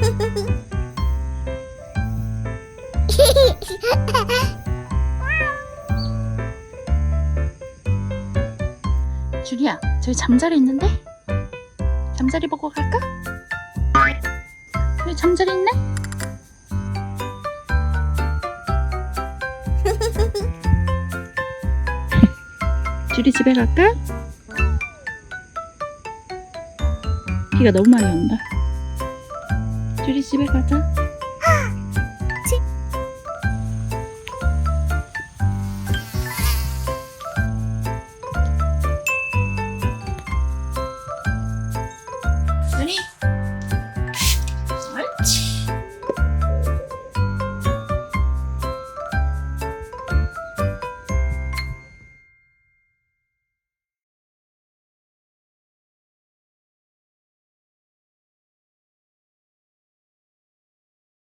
주리야, 저기 잠자리 있는데? 잠자리 보고 갈까? 여기 잠자리 있네? 주리 집에 갈까? 비가 너무 많이 온다. 슈리 집에 가자. 아, 슈리.